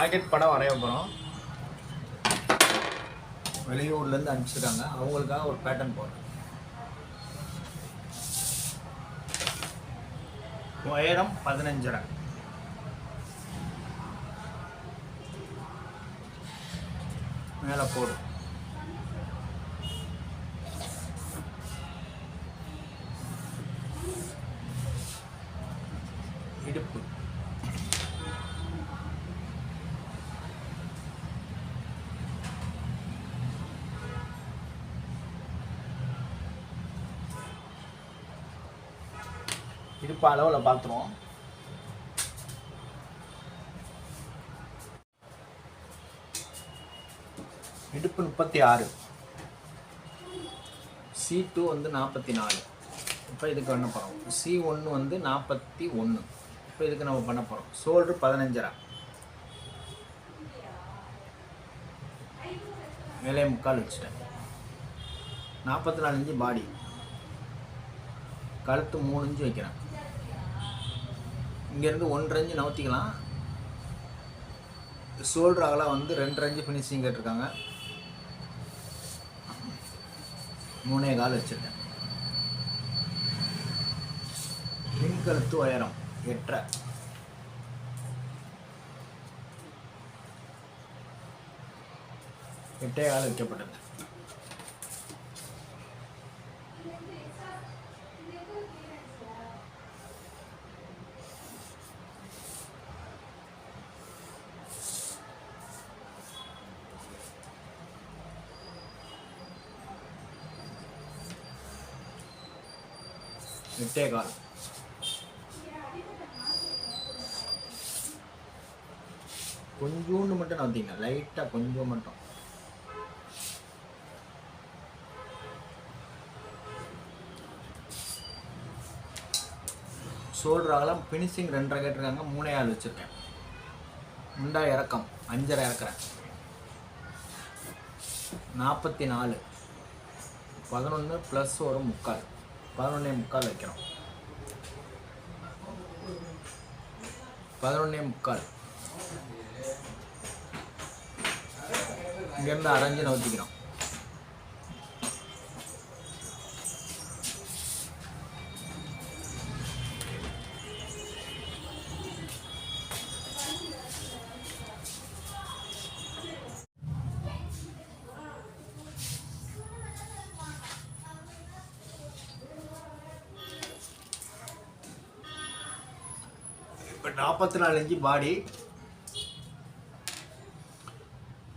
Rocket படம் வரைய போகிறோம் வெளியூர்லேருந்து அனுப்பிச்சிருக்காங்க. அவங்களுக்காக ஒரு பேட்டர்ன் போடுறேன். உயரம் பதினஞ்சரை. மேலே போடும் இடுப்பு இடுப்பு அளவில் பார்த்துருவோம் இடுப்பு முப்பத்தி ஆறு சி டூ வந்து நாற்பத்தி நாலு இப்போ இதுக்கு பண்ண போகிறோம் சி ஒன்று வந்து நாற்பத்தி ஒன்று இப்போ இதுக்கு நம்ம பண்ண போகிறோம் ஷோல்ட்ரு பதினஞ்சரை. மேலே முக்கால் வச்சுட்டேன். நாற்பத்தி நாலு இன்ச்சு பாடி கழுத்து மூணு இன்ச்சு வைக்கிறேன். இங்கேருந்து ஒன்று ரேஞ்சு நவுத்திக்கலாம். ஷோல்டர் அகலாம் வந்து ரெண்டு ரேஞ்சு ஃபினிஷிங் கேட்டிருக்காங்க. மூணே கால் வச்சுருக்கேன். மின்கழுத்து உயரம் எட்டரை. எட்டே கால் வைக்கப்பட்டது. எட்டே கால் கொஞ்சோண்டு மட்டும் நான் நவுத்திங்க லைட்டாக கொஞ்சம் மட்டும் ஷோல்டர் அகலம் ஃபினிஷிங் ரெண்டரை கேட்டிருக்காங்க மூணே ஆள் வச்சுருக்கேன் முண்டா இறக்கம் அஞ்சரை இறக்குறேன் நாற்பத்தி நாலு பதினொன்று ப்ளஸ் ஒரு முக்கால் பதினொன்னே முக்கால் வைக்கிறோம். பதினொன்னே முக்கால். இங்கேருந்து அரைஞ்சு நவுத்திக்கிறோம். நாற்பத்தி நாலு இன்ச்சு பாடி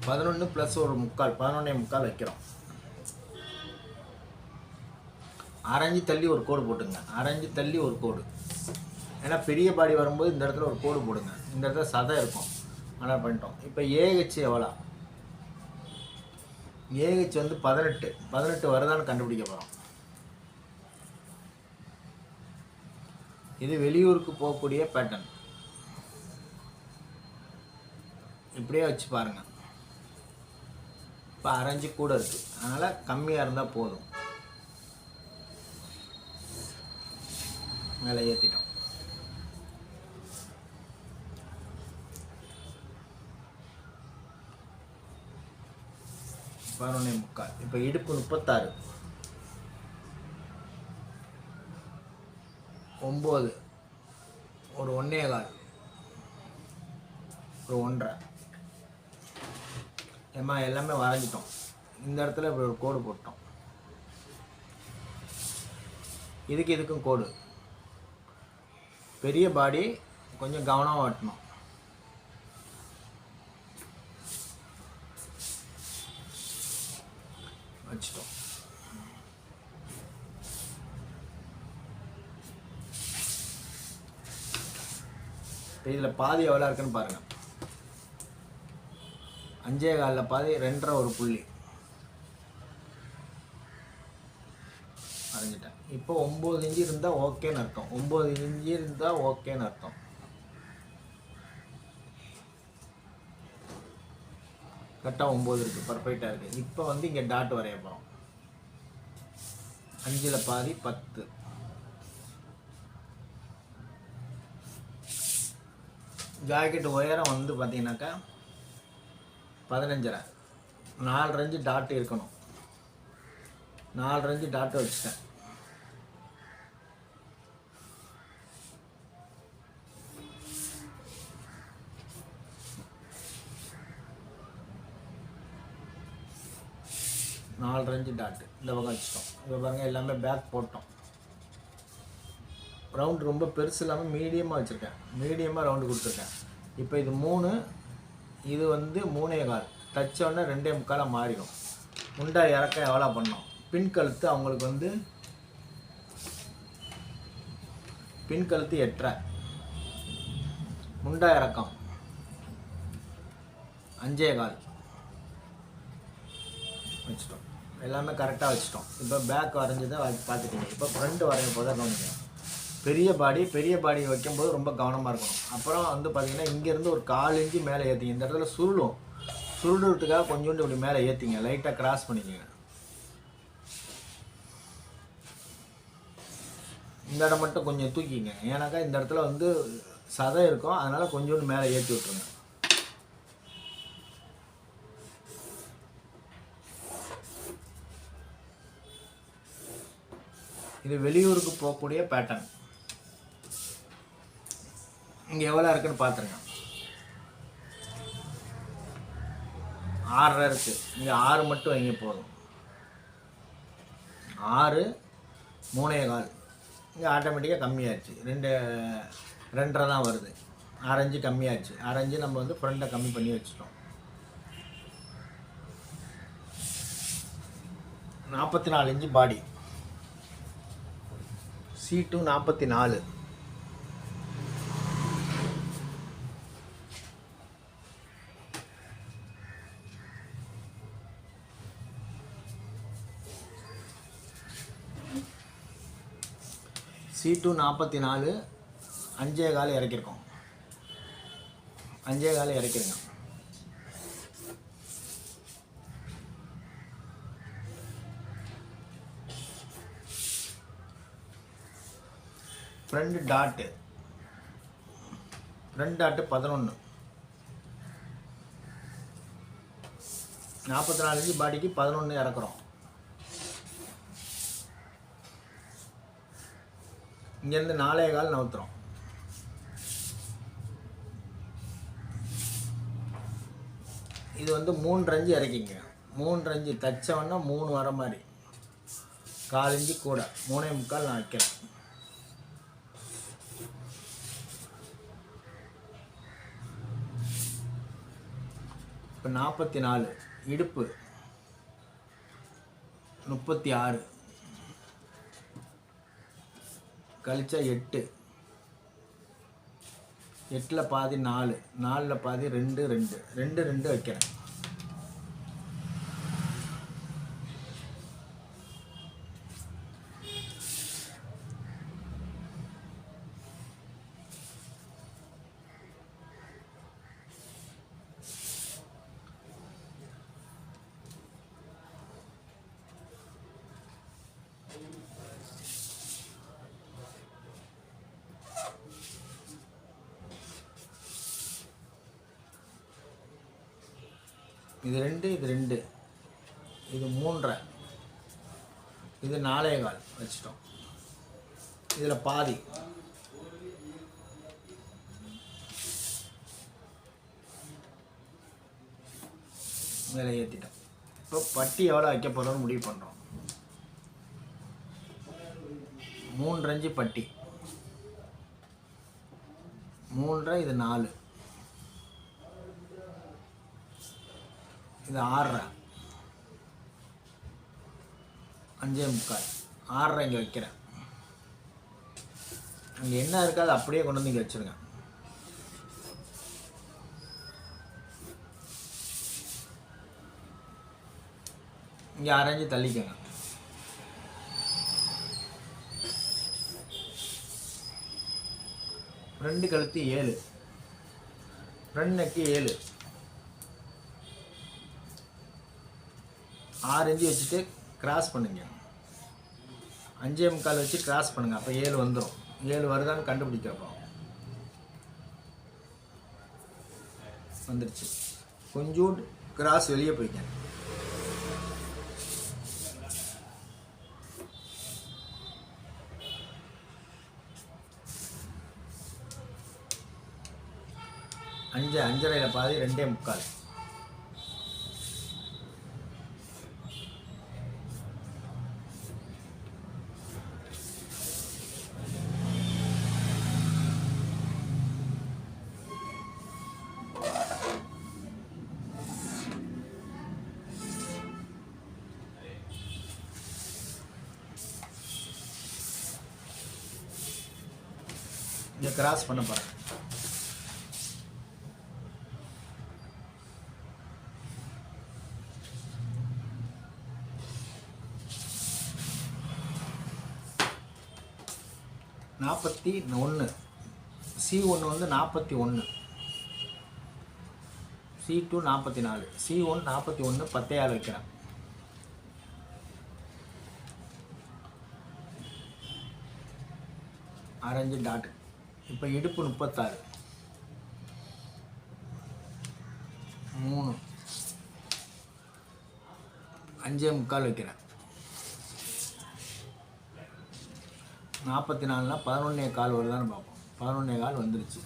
பதினொன்று ப்ளஸ் ஒரு முக்கால் பதினொன்னே முக்கால் வைக்கிறோம். அரைஞ்சு தள்ளி ஒரு கோடு போட்டுங்க. அரைஞ்சு தள்ளி ஒரு கோடு. ஏன்னா பெரிய பாடி வரும்போது இந்த இடத்துல ஒரு கோடு போடுங்க. இந்த இடத்துல சதை இருக்கும். ஆனால் பண்ணிட்டோம். இப்போ ஏஹெச் எவ்வளோ? ஏஹெச் வந்து பதினெட்டு. பதினெட்டு வருதான்னு கண்டுபிடிக்க போகிறோம் இது வெளியூருக்கு போகக்கூடிய பேட்டர்ன் இப்படியே வச்சு பாருங்க. இப்போ அரைஞ்சி கூட இருக்கு. அதனால் கம்மியாக இருந்தால் போதும். மேலே ஏற்றிட்டோம் பதினொன்னே முக்கால். இப்போ இடுப்பு முப்பத்தாறு. ஒம்பது. ஒரு ஒன்றே கால் ஒரு ஒன்றரை. எம்மா எல்லாமே வரைஞ்சிட்டோம். இந்த இடத்துல இப்படி ஒரு கோடு போட்டோம். இதுக்கு இதுக்கும் கோடு. பெரிய பாடி கொஞ்சம் கவனமாக ஓட்டணும் வச்சிட்டோம். இதில் பாதி எவ்வளோ இருக்குன்னு பாருங்கள் அஞ்சே காலில் பாதி ரெண்டரை ஒரு புள்ளி. வரைஞ்சிட்டேன் இப்போ ஒம்பது இஞ்சி இருந்தால் ஓகேன்னு அர்த்தம். ஒம்பது இஞ்சி இருந்தால் ஓகேன்னு அர்த்தம். கரெக்டாக ஒம்பது இருக்குது பர்ஃபெக்டாக இருக்குது இப்போ வந்து இங்கே டாட் வரைய போகிறோம் அஞ்சில் பாதி பத்து. ஜாக்கெட் உயரம் வந்து பார்த்தீங்கன்னாக்கா பதினஞ்சரை. நாலு ரஞ்சு டாட் இருக்கணும். நாலு ரஞ்சு டாட் வச்சுட்டேன். நாலு ரஞ்சு டாட்டு இந்த பக்கம் வச்சுட்டோம். இப்போ பாருங்கள் எல்லாமே பேக் போட்டோம். ரவுண்ட் ரொம்ப பெருசு இல்லாமல் மீடியமாக வச்சுருக்கேன். மீடியமாக ரவுண்டு கொடுத்துருக்கேன். இப்போ இது மூணு இது வந்து மூணே கால். தச்சோடனே ரெண்டே முக்காலாக மாறிடும். முண்டா இறக்க எவ்வளோ பண்ணோம்? பின் கழுத்து அவங்களுக்கு வந்து பின் கழுத்து எட்டரை. முண்டா இறக்கம் அஞ்சே கால். வச்சுட்டோம். எல்லாமே கரெக்டாக வச்சுட்டோம். இப்போ பேக் வரைஞ்சதை பார்த்துட்டீங்க. இப்போ ஃப்ரண்ட் வரையும் போதான் கவனிக்கணும் பெரிய பாடி பெரிய பாடி வைக்கும்போது ரொம்ப கவனமாக இருக்கும் அப்புறம் வந்து பார்த்தீங்கன்னா இங்கேருந்து ஒரு கால் இன்ச்சு மேலே ஏற்றிங்க இந்த இடத்துல சுருளும். சுருடுறதுக்காக கொஞ்சோண்டு இப்படி மேலே ஏற்றிங்க லைட்டாக கிராஸ் பண்ணிக்கங்க. இந்த இடம் மட்டும் கொஞ்சம் தூக்கிங்க. ஏன்னாக்கா இந்த இடத்துல வந்து சதை இருக்கும். அதனால் கொஞ்சோண்டு மேலே ஏற்றி விட்ருங்க இது வெளியூருக்கு போகக்கூடிய பேட்டர்ன் இங்கே எவ்வளோ இருக்குன்னு பார்த்துருங்க ஆறரை இருக்குது இங்கே ஆறு மட்டும் வைங்க போதும். ஆறு மூணே கால். இங்கே ஆட்டோமேட்டிக்காக கம்மியாகிடுச்சு ரெண்டு ரெண்டரை தான் வருது. அரைஞ்சு கம்மியாகிடுச்சு அரைஞ்சு நம்ம வந்து ஃப்ரெண்டை கம்மி பண்ணி வச்சுட்டோம். நாற்பத்தி நாலு இன்ச்சு பாடி சீட்டும் நாற்பத்தி நாலு. சி டூ நாற்பத்தி நாலு அஞ்சே கால் இறக்கிருக்கோம். அஞ்சே கால் இறக்கிருங்க. ஃப்ரெண்டு டாட்டு. ஃப்ரெண்ட் டாட்டு பதினொன்று நாற்பத்தி நாலு இன்ச்சு பாடிக்கு பதினொன்று இறக்குறோம். இங்கேருந்து நாலே கால் நவுத்துறோம். இது வந்து மூன்று அஞ்சு இறக்கிங்க. மூன்று அஞ்சு தச்சவொன்னா மூணு வர மாதிரி. கால் இன்ச்சு கூட. மூணே முக்கால் நான் வைக்கிறேன். இப்போ நாற்பத்தி நாலு. இடுப்பு. முப்பத்தி ஆறு. கழிச்சா எட்டு. எட்டில் பாதி நாலு. நாலில் பாதி ரெண்டு ரெண்டு. ரெண்டு ரெண்டு வைக்கிறேன். இது ரெண்டு இது ரெண்டு. இது மூன்றரை. இது நாலே கால் வச்சிட்டோம். இதில் பாதி. மேலே ஏற்றிட்டோம் இப்போ பட்டி எவ்வளோ வைக்க போகிறோம்னு முடிவு பண்ணுறோம் மூன்றஞ்சு பட்டி. மூன்றரை இது நாலு. இது ஆறரை அஞ்சே முக்கால். ஆறரை இங்கே வைக்கிறேன். அங்கே என்ன இருக்கோ அதை அப்படியே கொண்டு வந்து இங்கே வச்சுருங்க. இங்கே அரைஞ்சி தள்ளிக்கோங்க. ரெண்டு கழுத்து ஏழு. ரெண்டு நெக்கு ஏழு. ஆறு வச்சுட்டு கிராஸ் பண்ணுங்க. அஞ்சே முக்கால் வச்சு கிராஸ் பண்ணுங்கள் அப்போ ஏழு வந்துடும் ஏழு வருதான்னு கண்டுபிடிக்கிறப்போ. வந்துடுச்சு கொஞ்சோண்டு கிராஸ் வெளியே போய்க்க அஞ்சு அஞ்சரையில் பாதி ரெண்டே முக்கால். கிராஸ் பண்ண போகிறேன் நாற்பத்தி ஒன்று சி ஒன்று வந்து நாற்பத்தி ஒன்று சி டூ நாற்பத்தி நாலு. சி ஒன் நாற்பத்தி ஒன்று பத்தையால் வைக்கிறேன். ஆரஞ்சு டாட் இப்போ இடுப்பு முப்பத்தாறு. மூணு. அஞ்சே முக்கால் வைக்கிறேன். நாற்பத்தி நாலுனா பதினொன்னே கால் வருதான்னு பார்ப்போம். பதினொன்னே கால் வந்துருச்சு.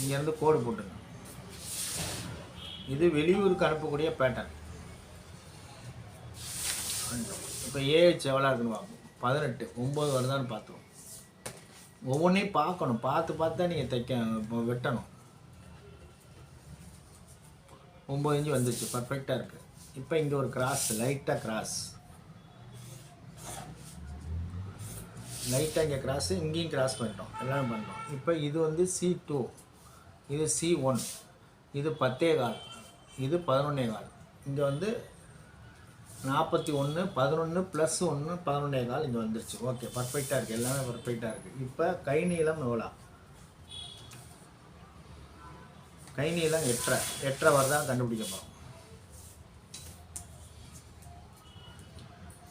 இங்கேருந்து கோடு போட்டுங்க. இது வெளியூருக்கு அனுப்பக்கூடிய பேட்டர்ன் இப்போ ஏஹெச் எவ்வளோ இருக்குன்னு பார்ப்போம். பதினெட்டு ஒம்பது வருதான்னு பார்த்துருவோம். ஒவ்வொன்றையும் பார்க்கணும். பார்த்து பார்த்து தான் நீங்கள் தைக்க இப்போ வெட்டணும். ஒம்பது இஞ்சி வந்துச்சு. பர்ஃபெக்டாக இருக்குது இப்போ இங்கே ஒரு கிராஸ் லைட்டாக கிராஸ் லைட்டாக இங்கே கிராஸு இங்கேயும் கிராஸ் பண்ணிட்டோம். எல்லாமே பண்ணிட்டோம் இப்போ இது வந்து சி டூ இது சி ஒன் இது பத்தே கால். இது பதினொன்னே கால். இங்கே வந்து நாற்பத்தி ஒன்று பதினொன்று ப்ளஸ் ஒன்று பதினொன்னே கால் இங்கே வந்துருச்சு. ஓகே பர்ஃபெக்டாக இருக்குது எல்லாமே பர்ஃபெக்டாக இருக்குது இப்போ கை நீளம் எவ்வளோ? கை நீளம் எட்டரை. எட்டரை வரதான் கண்டுபிடிக்க போகிறோம்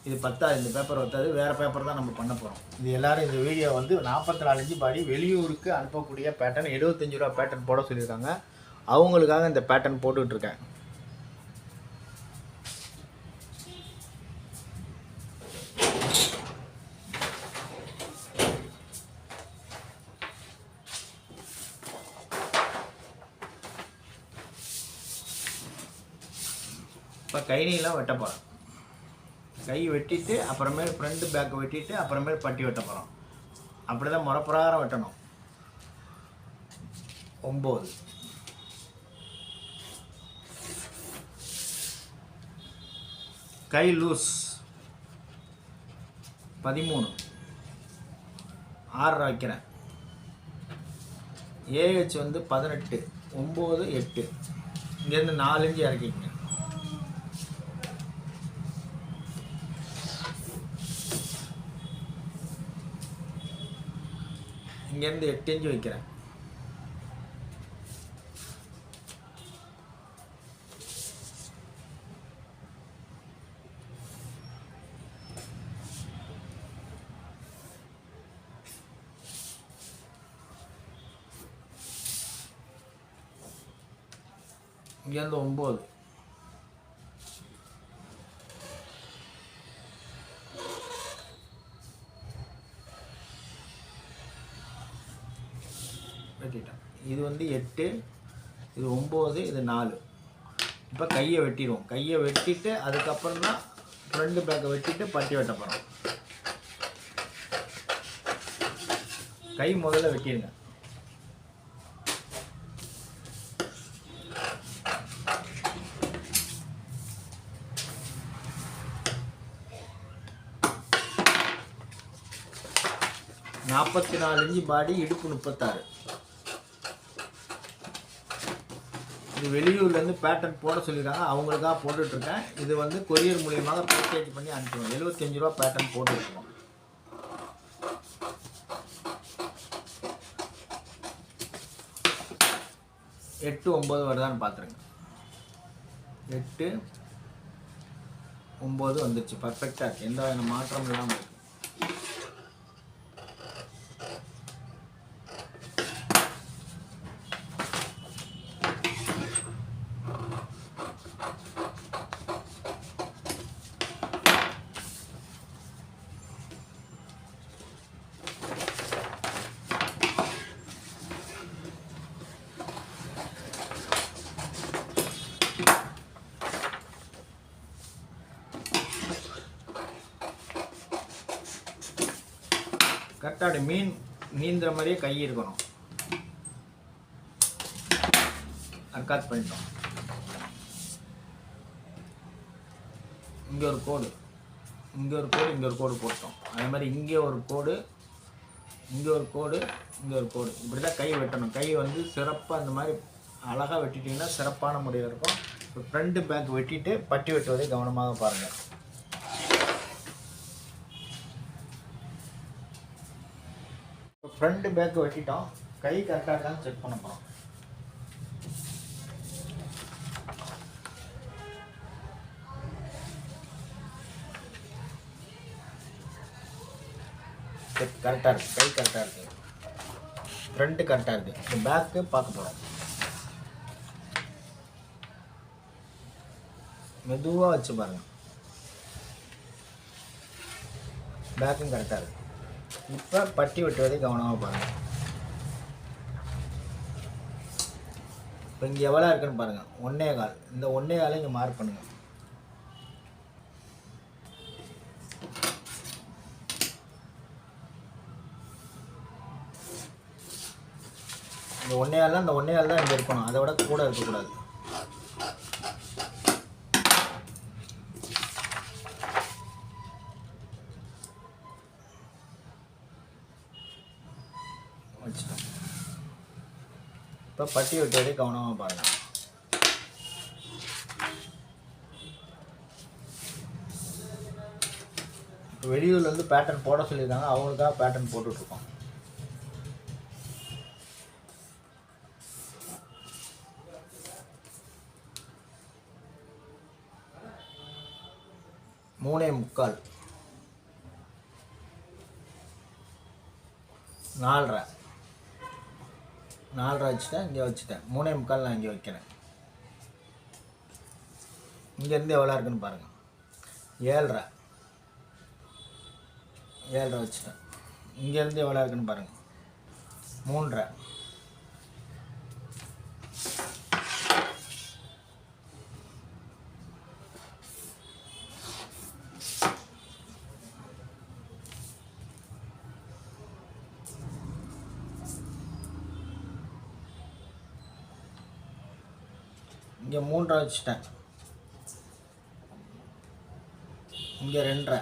இது பத்தாது இந்த பேப்பர் பத்தாது வேறு பேப்பர் தான் நம்ம பண்ண போகிறோம் இது எல்லாரும் இந்த வீடியோ வந்து நாற்பத்தி நாலு பாடி வெளியூருக்கு அனுப்பக்கூடிய பேட்டர்ன் எழுபத்தஞ்சு ரூபா பேட்டர்ன் போட சொல்லியிருக்காங்க. அவங்களுக்காக இந்த பேட்டர்ன் போட்டுக்கிட்டு இருக்கேன். இப்போ கை நீளம் வெட்ட போகிறோம் கை வெட்டிட்டு அப்புறமேல் ஃப்ரண்ட் பேக் வெட்டிட்டு அப்புறமேல் பட்டி வெட்ட போகிறோம் அப்படி தான் முறப்பிரகாரம் வெட்டணும். ஒம்பது. கை லூஸ் பதிமூணு. ஆறரை வைக்கிறேன். ஏஹெச் வந்து பதினெட்டு. ஒம்பது எட்டு. இங்கேருந்து நாலஞ்சு இறக்கிங்க இங்கேருந்து எட்டு இன்ச்சு வைக்கிறேன். இங்கேருந்து ஒம்பது. இது வந்து எட்டு இது ஒம்பது இது நாலு. இப்போ கையை வெட்டிடுவோம். கையை வெட்டிட்டு அதுக்கப்புறம் தான் ஃப்ரண்ட் பேக்கை வெட்டிட்டு பட்டி வெட்ட போகிறோம் கை முதல்ல வெட்டிடுங்க. நாற்பத்தி நாலு இன்ச்சு பாடி இடுப்பு முப்பத்தாறு. இது வெளியூர்லேருந்து பேட்டர்ன் போட சொல்லியிருக்காங்க. அவங்களுக்காக போட்டுட்ருக்கேன். இது வந்து கொரியர் மூலியமாக பேக்கேஜ் பண்ணி அனுப்பிடுவோம். எழுபத்தஞ்சு ரூபா பேட்டர்ன் போட்டுருக்கோம். எட்டு ஒம்பது வருதான்னு பார்த்துருங்க. எட்டு ஒம்பது வந்துருச்சு பர்ஃபெக்டாக இருக்குது எந்த வகையான மாற்றம் இல்லாமல் இருக்குது மாதிரி மீன் நீந்துற மாதிரியே கை இருக்கணும். அர்க்காத் பண்ணிட்டோம். இங்கே ஒரு கோடு. இங்கே ஒரு கோடு இங்கே ஒரு கோடு போட்டோம். அதே மாதிரி இங்கே ஒரு கோடு இங்கே ஒரு கோடு இங்கே ஒரு கோடு. இப்படி தான் கை வெட்டணும். கை வந்து சிறப்பாக அந்த மாதிரி அழகாக வெட்டிட்டிங்கன்னா சிறப்பான முறையில் இருக்கும். இப்போ ஃப்ரண்ட்டு பேக் வெட்டிட்டு பட்டி வெட்டுவதை கவனமாக பாருங்கள் இப்போ ஃப்ரண்ட் பேக் வெட்டிட்டோம். கை கரெக்டாக இருக்கான்னு செக் பண்ண போகிறோம் கரெக்டாக இருக்குது கை கரெக்டாக இருக்குது ஃப்ரண்ட்டு கரெக்டாக இருக்குது இந்த பேக்கு பார்க்க போகிறோம் மெதுவாக வச்சு பாருங்க. பேக்கும் கரெக்டாக இருக்குது இப்போ பட்டி வெட்டுவதை கவனமாக பாருங்கள் இப்போ இங்கே எவ்வளோ இருக்குன்னு பாருங்கள் ஒன்றே கால். இந்த ஒன்றே காலை இங்கே மார்க் பண்ணுங்கள் இந்த ஒன்றே கால் தான் இந்த ஒன்றே கால் தான் இங்கே இருக்கணும். அதை விட கூட இருக்கக்கூடாது வச்சுட்டோம் இப்போ பட்டி வெட்டுவதை கவனமாக பாருங்கள் இப்போ வெளியூர்லேருந்து பேட்டர்ன் போட சொல்லியிருக்காங்க. அவங்களுக்காக பேட்டர்ன் போட்டுட்ருக்கோம். மூணே முக்கால். நாலரை. நாலரை வச்சுட்டேன் இங்கே வச்சுட்டேன். மூணே முக்கால் நான் இங்கே வைக்கிறேன். இங்கேருந்து எவ்வளோ இருக்குன்னு பாருங்கள் ஏழரை. ஏழரை வச்சுட்டேன். இங்கேருந்து எவ்வளோ இருக்குன்னு பாருங்கள் மூன்றரை. மூன்றரை வச்சுட்டேன் இங்கே ரெண்டரை.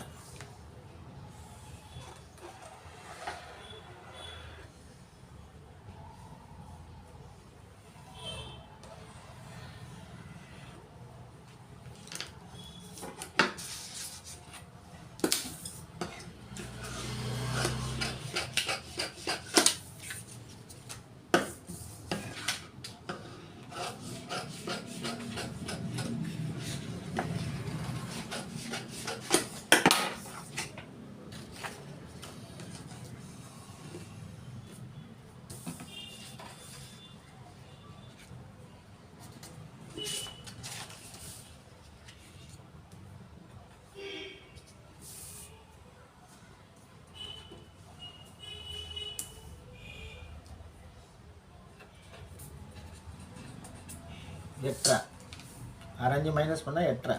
எட்டரை. அரைஞ்சு மைனஸ் பண்ணால் எட்டரை.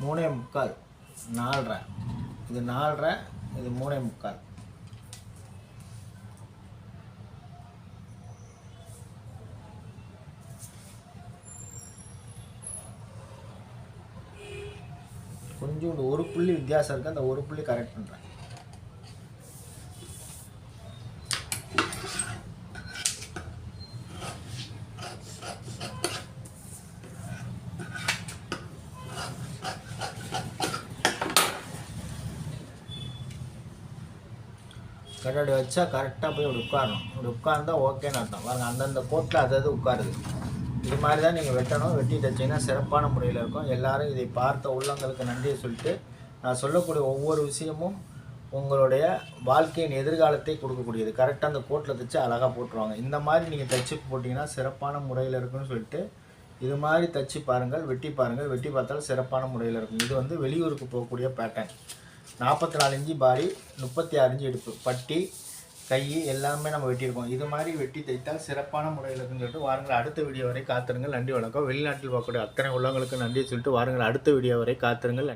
மூணே முக்கால். நாலரை. இது நாலரை இது மூணே முக்கால். கொஞ்சோண்டு ஒரு புள்ளி வித்தியாசம் இருக்குது அந்த ஒரு புள்ளி கரெக்ட் பண்ணுறேன் கண்ணாடி வச்சா கரெக்டாக போய் உட்காரணும். உட்கார்ந்தா ஓகேன்னு அர்த்தம். பாருங்கள் அந்தந்த கோட்டில் அது அது உட்காருது. இது மாதிரி தான் நீங்கள் வெட்டணும். வெட்டி தைச்சிங்கன்னா சிறப்பான முறையில் இருக்கும். எல்லாரும் இதை பார்த்த உள்ளங்களுக்கு நன்றியை சொல்லிட்டு நான் சொல்லக்கூடிய ஒவ்வொரு விஷயமும் உங்களுடைய வாழ்க்கையின் எதிர்காலத்தை கொடுக்கக்கூடியது. கரெக்டாக அந்த கோட்டில் தைச்சு அழகாக போட்டுருவாங்க. இந்த மாதிரி நீங்கள் தைச்சு போட்டிங்கன்னா சிறப்பான முறையில் இருக்குன்னு சொல்லிட்டு இது மாதிரி தைச்சு பாருங்கள் வெட்டி பாருங்கள். வெட்டி பார்த்தாலும் சிறப்பான முறையில் இருக்கும். இது வந்து வெளியூருக்கு போகக்கூடிய பேட்டர்ன் நாற்பத்தி நாலு இன்ச்சு பாடி முப்பத்தி ஆறு இன்ச்சு இடுப்பு. பட்டி கை எல்லாமே நம்ம வெட்டியிருக்கோம். இது மாதிரி வெட்டி தைத்தால் சிறப்பான முறையில் இருக்குன்னு சொல்லிட்டு வாருங்கள். அடுத்த வீடியோ வரை காத்திருங்கள். நன்றி வணக்கம். வெளிநாட்டில் பார்க்கக்கூடிய அத்தனை உள்ளவங்களுக்கு நன்றி சொல்லிட்டு வாருங்கள். அடுத்த வீடியோ வரை காத்திருங்கள்.